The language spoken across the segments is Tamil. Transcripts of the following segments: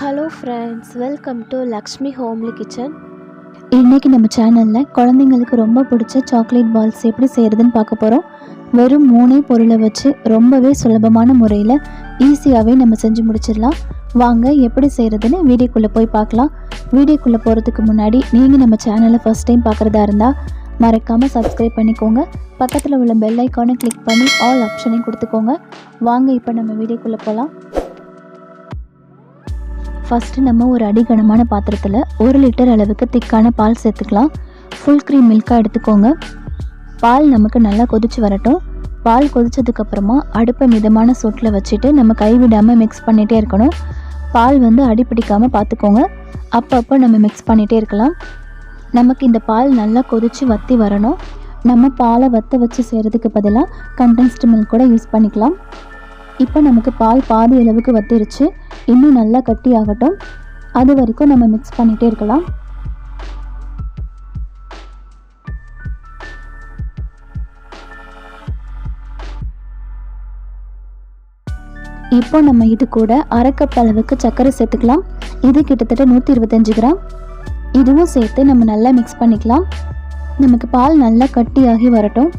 Hello friends welcome to Lakshmi homely kitchen இன்றைக்கி நம்ம சேனலில் குழந்தைங்களுக்கு ரொம்ப பிடிச்ச சாக்லேட் பால்ஸ் எப்படி செய்கிறதுன்னு பார்க்க போகிறோம் வெறும் மூணே பொருளை வச்சு ரொம்பவே சுலபமான முறையில் ஈஸியாகவே நம்ம செஞ்சு முடிச்சிடலாம். வாங்க எப்படி செய்கிறதுன்னு வீடியோக்குள்ளே போய் பார்க்கலாம். வீடியோக்குள்ளே போகிறதுக்கு முன்னாடி நீங்கள் நம்ம சேனலை ஃபஸ்ட் டைம் பார்க்குறதா இருந்தால் மறக்காமல் சப்ஸ்கிரைப் பண்ணிக்கோங்க. பக்கத்தில் உள்ள பெல் ஐக்கானை கிளிக் பண்ணி ஆல் ஆப்ஷனையும் கொடுத்துக்கோங்க. வாங்க இப்போ நம்ம வீடியோக்குள்ளே போகலாம் ஃபஸ்ட்டு நம்ம ஒரு அடிகனமான பாத்திரத்தில் ஒரு லிட்டர் அளவுக்கு திக்கான பால் சேர்த்துக்கலாம். ஃபுல் க்ரீம் மில்காக எடுத்துக்கோங்க. பால் நமக்கு நல்லா கொதிச்சு வரட்டும். பால் கொதித்ததுக்கப்புறமா அடுப்பை மிதமான சூட்டில் வச்சுட்டு நம்ம கைவிடாமல் மிக்ஸ் பண்ணிகிட்டே இருக்கணும். பால் வந்து அடி பிடிக்காமல் பார்த்துக்கோங்க அப்பப்போ நம்ம மிக்ஸ் பண்ணிகிட்டே இருக்கலாம். நமக்கு இந்த பால் நல்லா கொதித்து வற்றி வரணும். நம்ம பாலை வற்ற வச்சு செய்கிறதுக்கு பதிலாக கண்டென்ஸ்டு மில்க் கூட யூஸ் பண்ணிக்கலாம். இப்போ நமக்கு பால் பாதி அளவுக்கு வத்திருச்சு. இன்னும் நல்லா கட்டி ஆகட்டும் அது வரைக்கும் நம்ம மிக்ஸ் பண்ணிகிட்டே இருக்கலாம். இப்போ நம்ம இது கூட அரை கப் அளவுக்கு சர்க்கரை சேர்த்துக்கலாம். இது கிட்டத்தட்ட நூற்றி இருபத்தஞ்சு கிராம். இதுவும் சேர்த்து நம்ம நல்லா மிக்ஸ் பண்ணிக்கலாம். நமக்கு பால் நல்லா கட்டியாகி வரட்டும்.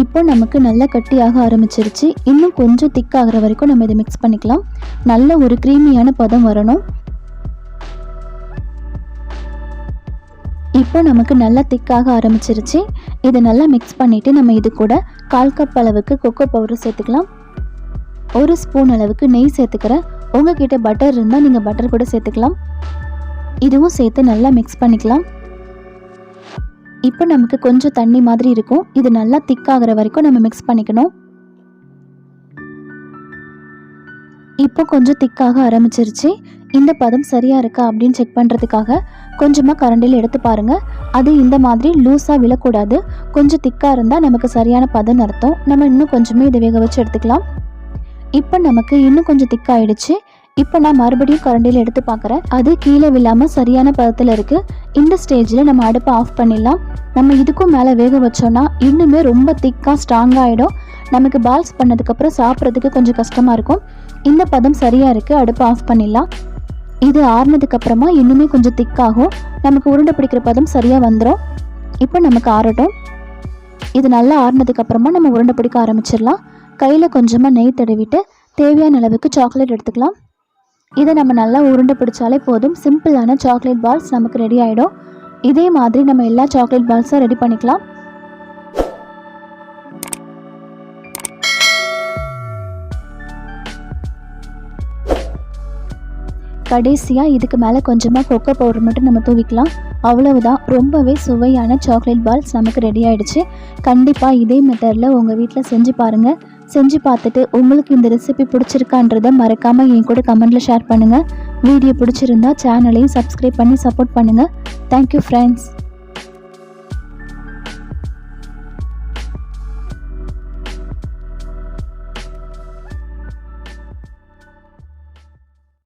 இப்போ நமக்கு நல்லா கட்டியாக ஆரம்பிச்சிருச்சு. இன்னும் கொஞ்சம் திக்காகிற வரைக்கும் நம்ம இதை மிக்ஸ் பண்ணிக்கலாம். நல்ல ஒரு க்ரீமியான பதம் வரணும். இப்போ நமக்கு நல்லா திக்காக ஆரம்பிச்சிருச்சு. இதை நல்லா மிக்ஸ் பண்ணிவிட்டு நம்ம இது கூட கால் கப் அளவுக்கு கொக்கோ பவுடர் சேர்த்துக்கலாம். ஒரு ஸ்பூன் அளவுக்கு நெய் சேர்த்துக்கிறேன் உங்ககிட்ட பட்டர் இருந்தால் நீங்கள் பட்டர் கூட சேர்த்துக்கலாம். இதுவும் சேர்த்து நல்லா மிக்ஸ் பண்ணிக்கலாம். இப்போ நமக்கு கொஞ்சம் தண்ணி மாதிரி இருக்கும். இது நல்லா திக்காகிற வரைக்கும் நம்ம மிக்ஸ் பண்ணிக்கணும். இப்போ கொஞ்சம் திக்காக ஆரம்பிச்சிருச்சு. இந்த பதம் சரியாக இருக்கா அப்படின்னு செக் பண்ணுறதுக்காக கொஞ்சமாக கரண்டில் எடுத்து பாருங்கள் அது இந்த மாதிரி லூஸாக விழக்கூடாது. கொஞ்சம் திக்காக இருந்தால் நமக்கு சரியான பதம் அர்த்தம் நம்ம இன்னும் கொஞ்சமே இதை வேக வச்சு எடுத்துக்கலாம். இப்போ நமக்கு இன்னும் கொஞ்சம் திக்காயிடுச்சு இப்போ நான் மறுபடியும் கரண்டியில் எடுத்து பார்க்குறேன். அது கீழே விழாமல் சரியான பதத்தில் இருக்குது இந்த ஸ்டேஜில் நம்ம அடுப்பை ஆஃப் பண்ணிடலாம். நம்ம இதுக்கும் மேலே வேக வச்சோன்னா இன்னுமே ரொம்ப திக்காக ஸ்ட்ராங் ஆகிடும் நமக்கு பால்ஸ் பண்ணதுக்கப்புறம் சாப்பிட்றதுக்கு கொஞ்சம் கஷ்டமாக இருக்கும். இந்த பதம் சரியாக இருக்குது அடுப்பை ஆஃப் பண்ணிடலாம். இது ஆறுனதுக்கப்புறமா இன்னுமே கொஞ்சம் திக்காகும் நமக்கு உருண்டை பிடிக்கிற பதம் சரியாக வந்துடும் இப்போ நமக்கு ஆறட்டும். இது நல்லா ஆறுனதுக்கப்புறமா நம்ம உருண்டை பிடிக்க ஆரம்பிச்சிடலாம். கையில் கொஞ்சமாக நெய் தடவிட்டு தேவையான அளவுக்கு சாக்லேட் எடுத்துக்கலாம். இதை நம்ம நல்லா உருண்டை பிடிச்சாலே போதும். சிம்பிளான சாக்லேட் பால்ஸ் நமக்கு ரெடி ஆகிடும் இதே மாதிரி நம்ம எல்லா சாக்லேட் பால்ஸும் ரெடி பண்ணிக்கலாம். கடைசியாக இதுக்கு மேலே கொஞ்சமாக கொக்கோ பவுடர் மட்டும் நம்ம தூவிக்கலாம். அவ்வளவுதான். ரொம்பவே சுவையான சாக்லேட் பால்ஸ் நமக்கு ரெடி ஆகிடுச்சு கண்டிப்பாக இதே மெத்தடில் உங்கள் வீட்டில் செஞ்சு பாருங்கள் செஞ்சு பார்த்துட்டு உங்களுக்கு இந்த ரெசிபி பிடிச்சிருக்கான்றதை மறக்காமல் என் கூட கமெண்ட்டில் ஷேர் பண்ணுங்கள் வீடியோ பிடிச்சிருந்தா சேனலையும் சப்ஸ்கிரைப் பண்ணி சப்போர்ட் பண்ணுங்கள் தேங்க்யூ ஃப்ரெண்ட்ஸ்